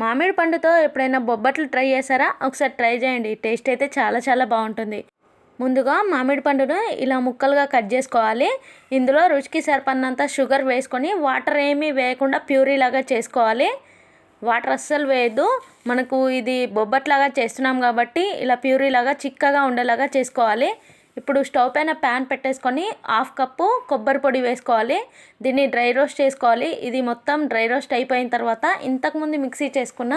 మామిడి పండుతో ఎప్పుడైనా బొబ్బట్లు ట్రై చేశారా? ఒకసారి ట్రై చేయండి. టేస్ట్ అయితే చాలా చాలా బాగుంటుంది. ముందుగా మామిడి పండును ఇలా ముక్కలుగా కట్ చేసుకోవాలి. ఇందులో రుచికి సరిపడినంత షుగర్ వేసుకొని వాటర్ ఏమీ వేయకుండా ప్యూరీ లాగా చేసుకోవాలి. వాటర్ అస్సలు వేయద్దు. మనకు ఇది బొబ్బట్లాగా చేస్తున్నాం కాబట్టి ఇలా ప్యూరీ లాగా చిక్కగా ఉండేలాగా చేసుకోవాలి. ఇప్పుడు స్టవ్ పైన ప్యాన్ పెట్టేసుకొని హాఫ్ కప్పు కొబ్బరి పొడి వేసుకోవాలి. దీన్ని డ్రై రోస్ట్ చేసుకోవాలి. ఇది మొత్తం డ్రై రోస్ట్ అయిపోయిన తర్వాత ఇంతకుముందు మిక్సీ చేసుకున్న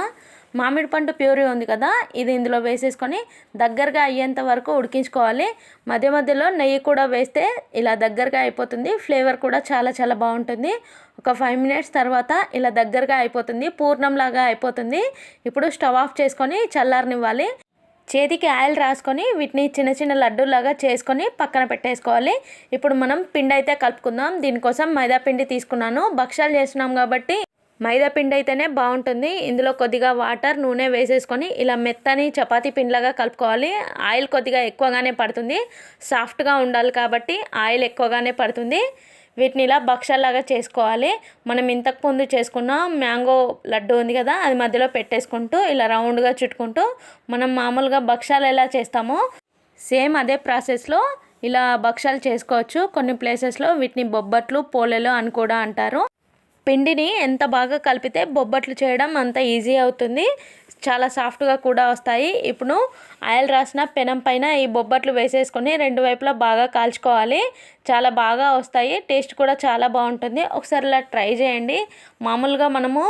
మామిడి పండు ప్యూరీ ఉంది కదా ఇది ఇందులో వేసేసుకొని దగ్గరగా అయ్యేంత వరకు ఉడికించుకోవాలి. మధ్య మధ్యలో నెయ్యి కూడా వేస్తే ఇలా దగ్గరగా అయిపోతుంది. ఫ్లేవర్ కూడా చాలా చాలా బాగుంటుంది. ఒక ఫైవ్ మినిట్స్ తర్వాత ఇలా దగ్గరగా అయిపోతుంది. పూర్ణంలాగా అయిపోతుంది. ఇప్పుడు స్టవ్ ఆఫ్ చేసుకొని చల్లారనివ్వాలి. చేతికి ఆయిల్ రాసుకొని వీటిని చిన్న చిన్న లడ్డూలాగా చేసుకొని పక్కన పెట్టేసుకోవాలి. ఇప్పుడు మనం పిండి అయితే కలుపుకుందాం. దీనికోసం మైదా పిండి తీసుకున్నాను. భక్షాలు చేస్తున్నాం కాబట్టి మైదా పిండి అయితేనే బాగుంటుంది. ఇందులో కొద్దిగా వాటర్ నూనె వేసేసుకొని ఇలా మెత్తని చపాతీ పిండిలాగా కలుపుకోవాలి. ఆయిల్ కొద్దిగా ఎక్కువగానే పడుతుంది. సాఫ్ట్గా ఉండాలి కాబట్టి ఆయిల్ ఎక్కువగానే పడుతుంది. వీటిని ఇలా భక్షాలాగా చేసుకోవాలి. మనం ఇంతకు ముందు చేసుకున్న మ్యాంగో లడ్డు ఉంది కదా అది మధ్యలో పెట్టేసుకుంటూ ఇలా రౌండ్గా చుట్టుకుంటూ మనం మామూలుగా భక్షాలు ఎలా చేస్తామో సేమ్ అదే ప్రాసెస్లో ఇలా భక్షాలు చేసుకోవచ్చు. కొన్ని ప్లేసెస్లో వీటిని బొబ్బట్లు పోలేలు అని కూడా అంటారు. పిండిని ఎంత బాగా కలిపితే బొబ్బట్లు చేయడం అంత ఈజీ అవుతుంది. చాలా సాఫ్ట్గా కూడా వస్తాయి. ఇప్పుడు ఆయిల్ రాసిన పెనం పైన ఈ బొబ్బట్లు వేసేసుకొని రెండు వైపులా బాగా కాల్చుకోవాలి. చాలా బాగా వస్తాయి. టేస్ట్ కూడా చాలా బాగుంటుంది. ఒకసారి ఇలా ట్రై చేయండి. మామూలుగా మనము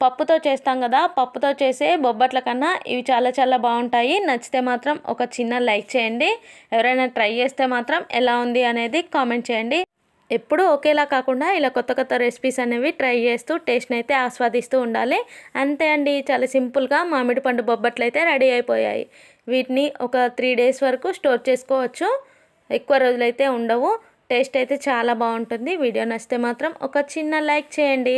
పప్పుతో చేస్తాం కదా పప్పుతో చేసే బొబ్బట్ల కన్నా ఇవి చాలా చాలా బాగుంటాయి. నచ్చితే మాత్రం ఒక చిన్న లైక్ చేయండి. ఎవరైనా ట్రై చేస్తే మాత్రం ఎలా ఉంది అనేది కామెంట్ చేయండి. ఎప్పుడూ ఒకేలా కాకుండా ఇలా కొత్త కొత్త రెసిపీస్ అనేవి ట్రై చేస్తూ టేస్ట్ని అయితే ఆస్వాదిస్తూ ఉండాలి. అంతే అండి. చాలా సింపుల్గా మామిడి పండు బొబ్బట్లు అయితే రెడీ అయిపోయాయి. వీటిని ఒక త్రీ డేస్ వరకు స్టోర్ చేసుకోవచ్చు. ఎక్కువ రోజులైతే ఉండవు. టేస్ట్ అయితే చాలా బాగుంటుంది. వీడియో నచ్చితే మాత్రం ఒక చిన్న లైక్ చేయండి.